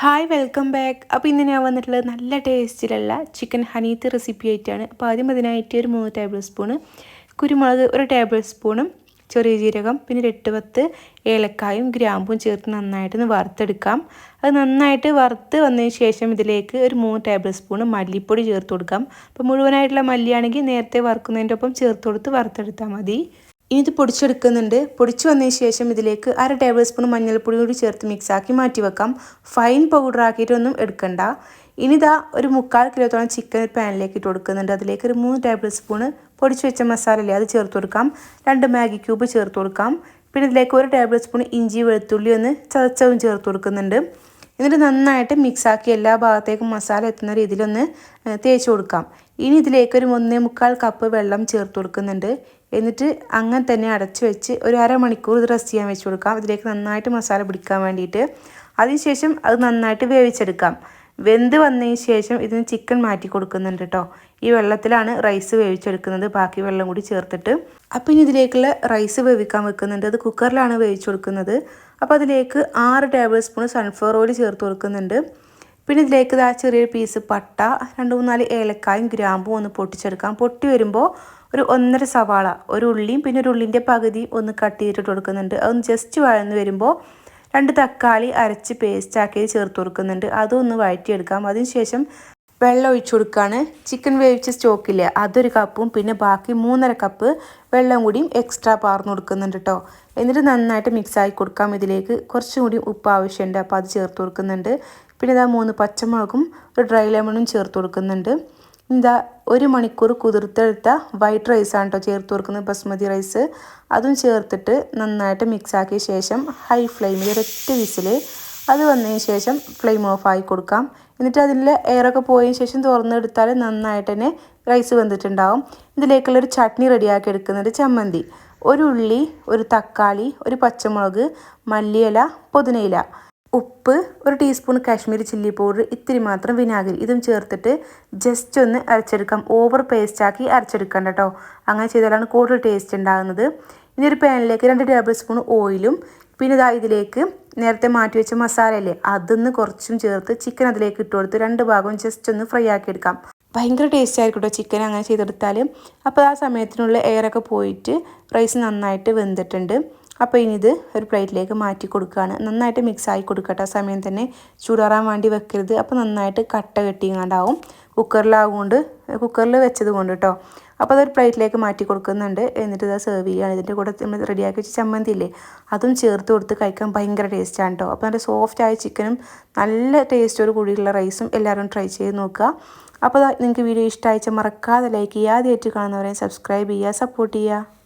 Hi welcome back അപ്പോൾ ഇന്ന് ഞാൻ വന്നിട്ടുള്ളത് നല്ല ടേസ്റ്റിലുള്ള ചിക്കൻ ഹനീത്ത് റെസിപ്പി ആയിട്ടാണ്. അപ്പോൾ ആദ്യം അതിനായിട്ട് ഒരു മൂന്ന് ടേബിൾ സ്പൂണ് കുരുമുളക് ഒരു ടേബിൾ സ്പൂണും ചെറിയ ജീരകം പിന്നെ എട്ട് പത്ത് ഏലക്കായും ഗ്രാമ്പും ചേർത്ത് നന്നായിട്ടൊന്ന് വറുത്തെടുക്കാം. അത് നന്നായിട്ട് വറുത്ത് വന്നതിന് ശേഷം ഇതിലേക്ക് ഒരു മൂന്ന് ടേബിൾ സ്പൂണ് മല്ലിപ്പൊടി ചേർത്ത് കൊടുക്കാം. അപ്പോൾ മുഴുവനായിട്ടുള്ള മല്ലിയാണെങ്കിൽ നേരത്തെ വറുക്കുന്നതിന്റെ ഒപ്പം ചേർത്ത് കൊടുത്ത് വറുത്തെടുത്താൽ മതി. ഇനി ഇത് പൊടിച്ചെടുക്കുന്നുണ്ട്. പൊടിച്ചു വന്നതിന് ശേഷം ഇതിലേക്ക് അര ടേബിൾ സ്പൂൺ മഞ്ഞൾപ്പൊടി കൂടി ചേർത്ത് മിക്സാക്കി മാറ്റി വെക്കാം. ഫൈൻ പൗഡർ ആക്കിയിട്ടൊന്നും എടുക്കണ്ട. ഇനി ഇതാ ഒരു മുക്കാൽ കിലോത്തോളം ചിക്കൻ ഒരു പാനിലേക്ക് ഇട്ട് കൊടുക്കുന്നുണ്ട്. അതിലേക്ക് ഒരു മൂന്ന് ടേബിൾ സ്പൂണ് പൊടിച്ചു വെച്ച മസാല അല്ലേ അത് ചേർത്ത് കൊടുക്കാം. രണ്ട് മാഗി ക്യൂബ് ചേർത്ത് കൊടുക്കാം. പിന്നെ ഇതിലേക്ക് ഒരു ടേബിൾ സ്പൂൺ ഇഞ്ചി വെളുത്തുള്ളി ഒന്ന് ചതച്ചവും ചേർത്ത് കൊടുക്കുന്നുണ്ട്. എന്നിട്ട് നന്നായിട്ട് മിക്സാക്കി എല്ലാ ഭാഗത്തേക്കും മസാല എത്തുന്ന രീതിയിലൊന്ന് തേച്ച് കൊടുക്കാം. ഇനി ഇതിലേക്ക് ഒരു ഒന്നേ മുക്കാൽ കപ്പ് വെള്ളം ചേർത്ത് കൊടുക്കുന്നുണ്ട്. എന്നിട്ട് അങ്ങനെ തന്നെ അടച്ചു വെച്ച് ഒരു അരമണിക്കൂർ ഇത് റെസ്റ്റ് ചെയ്യാൻ വെച്ച് കൊടുക്കാം. ഇതിലേക്ക് നന്നായിട്ട് മസാല പിടിക്കാൻ വേണ്ടിയിട്ട്. അതിനുശേഷം അത് നന്നായിട്ട് വേവിച്ചെടുക്കാം. വെന്ത് വന്നതിന് ശേഷം ഇതിന് ചിക്കൻ മാറ്റി കൊടുക്കുന്നുണ്ട് കേട്ടോ ഈ വെള്ളത്തിലാണ് റൈസ് വേവിച്ചെടുക്കുന്നത്. ബാക്കി വെള്ളം കൂടി ചേർത്തിട്ട്. അപ്പം ഇനി ഇതിലേക്കുള്ള റൈസ് വേവിക്കാൻ വെക്കുന്നുണ്ട്. അത് കുക്കറിലാണ് വേവിച്ചു കൊടുക്കുന്നത്. അപ്പോൾ അതിലേക്ക് ആറ് ടേബിൾ സ്പൂൺ സൺഫ്ലവർ ഓയിൽ ചേർത്ത് കൊടുക്കുന്നുണ്ട്. പിന്നെ ഇതിലേക്ക് ഇതാ ചെറിയൊരു പീസ് പട്ട രണ്ട് മൂന്നാൽ ഏലക്കായും ഗ്രാമ്പും ഒന്ന് പൊട്ടിച്ചെടുക്കാം. പൊട്ടി വരുമ്പോൾ ഒരു ഒന്നര സവാള ഒരു ഉള്ളിയും പിന്നെ ഒരു ഉള്ളിന്റെ പകുതി ഒന്ന് കട്ട് ചെയ്തിട്ട് കൊടുക്കുന്നുണ്ട്. അതൊന്ന് ജസ്റ്റ് വഴന്ന് വരുമ്പോൾ രണ്ട് തക്കാളി അരച്ച് പേസ്റ്റാക്കി ചേർത്ത് കൊടുക്കുന്നുണ്ട്. അതൊന്ന് വഴറ്റിയെടുക്കാം. അതിനുശേഷം വെള്ളം ഒഴിച്ചു കൊടുക്കുകയാണ് ചിക്കൻ വേവിച്ച സ്റ്റോക്കില്ല അതൊരു കപ്പും പിന്നെ ബാക്കി മൂന്നര കപ്പ് വെള്ളം കൂടിയും എക്സ്ട്രാ പാർന്നു കൊടുക്കുന്നുണ്ട് കേട്ടോ എന്നിട്ട് നന്നായിട്ട് മിക്സ് ആക്കി കൊടുക്കാം ഇതിലേക്ക്. കുറച്ചും കൂടി ഉപ്പ് ആവശ്യമുണ്ട് അപ്പോൾ അത് ചേർത്ത് കൊടുക്കുന്നുണ്ട്. പിന്നെ ഇതാ മൂന്ന് പച്ചമുളകും ഒരു ഡ്രൈ ലെമണും ചേർത്ത് കൊടുക്കുന്നുണ്ട്. എന്താ ഒരു മണിക്കൂർ കുതിർത്തെടുത്ത വൈറ്റ് റൈസാണ് കേട്ടോ ചേർത്ത് കൊടുക്കുന്നത് ബസ്മതി റൈസ് അതും ചേർത്തിട്ട് നന്നായിട്ട് മിക്സ് ആക്കിയ ശേഷം ഹൈ ഫ്ലെയിമിൽ ഒരൊറ്റ വിസിൽ അത് വന്നതിന് ശേഷം ഫ്ലെയിം ഓഫ് ആയി കൊടുക്കാം. എന്നിട്ട് അതിൽ എയറൊക്കെ പോയതിന് ശേഷം തുറന്നെടുത്താൽ നന്നായിട്ട് തന്നെ റൈസ് വന്നിട്ടുണ്ടാവും ഇതിലേക്കുള്ള ഒരു ചട്നി റെഡിയാക്കി എടുക്കുന്നുണ്ട് ചമ്മന്തി. ഒരു ഉള്ളി ഒരു തക്കാളി ഒരു പച്ചമുളക് മല്ലിയില പുതിനയില. ഉപ്പ് ഒരു ടീസ്പൂൺ കാശ്മീരി ചില്ലി പൗഡർ ഇത്തിരി മാത്രം വിനാഗിരി. ഇതും ചേർത്തിട്ട് ജസ്റ്റ് ഒന്ന് അരച്ചെടുക്കാം. ഓവർ പേസ്റ്റാക്കി അരച്ചെടുക്കണ്ട കേട്ടോ അങ്ങനെ ചെയ്താലാണ് കൂടുതൽ ടേസ്റ്റ് ഉണ്ടാകുന്നത്. ഇനി ഒരു പാനിലേക്ക് രണ്ട് ടേബിൾ സ്പൂൺ ഓയിലും പിന്നെ ഇതാ ഇതിലേക്ക് നേരത്തെ മാറ്റി വെച്ച മസാലയല്ലേ അതൊന്ന് കുറച്ചും ചേർത്ത് ചിക്കൻ അതിലേക്ക് ഇട്ട് കൊടുത്ത് രണ്ട് ഭാഗവും ജസ്റ്റ് ഒന്ന് ഫ്രൈ ആക്കി എടുക്കാം. ഭയങ്കര ടേസ്റ്റ് ആയിരിക്കും കേട്ടോ ചിക്കൻ അങ്ങനെ ചെയ്തെടുത്താൽ അപ്പോൾ ആ സമയത്തിനുള്ള എയറൊക്കെ പോയിട്ട് റൈസ് നന്നായിട്ട് വെന്തിട്ടുണ്ട്. അപ്പോൾ ഇനി ഇത് ഒരു പ്ലേറ്റിലേക്ക് മാറ്റി കൊടുക്കുകയാണ് നന്നായിട്ട് മിക്സ് ആയി കൊടുക്കട്ടെ. സമയം തന്നെ ചൂടാറാൻ വേണ്ടി വെക്കരുത്. അപ്പോൾ നന്നായിട്ട് കട്ട കെട്ടിങ്ങാണ്ടാവും. കുക്കറിലാകൊണ്ട് കുക്കറിൽ വെച്ചത് കൊണ്ട് കേട്ടോ അപ്പോൾ അതൊരു പ്ലേറ്റിലേക്ക് മാറ്റി കൊടുക്കുന്നുണ്ട്. എന്നിട്ട് ഇത് സെർവ് ചെയ്യുകയാണ് ഇതിന്റെ കൂടെ നമ്മൾ റെഡിയാക്കി വെച്ച ചമ്മന്തി ഇല്ലേ അതും ചേർത്ത് കൊടുത്ത് കഴിക്കാൻ ഭയങ്കര ടേസ്റ്റാണ് കേട്ടോ അപ്പോൾ നല്ല സോഫ്റ്റ് ആയ ചിക്കനും നല്ല ടേസ്റ്റോട് കൂടിയുള്ള റൈസും എല്ലാവരും ട്രൈ ചെയ്ത് നോക്കുക. അപ്പോൾ നിങ്ങൾക്ക് വീഡിയോ ഇഷ്ടമായിച്ച മറക്കാതെ ലൈക്ക് ചെയ്യുക. ആദ്യമായിട്ട് കാണുന്നവരെ സബ്സ്ക്രൈബ് ചെയ്യുക സപ്പോർട്ട് ചെയ്യുക.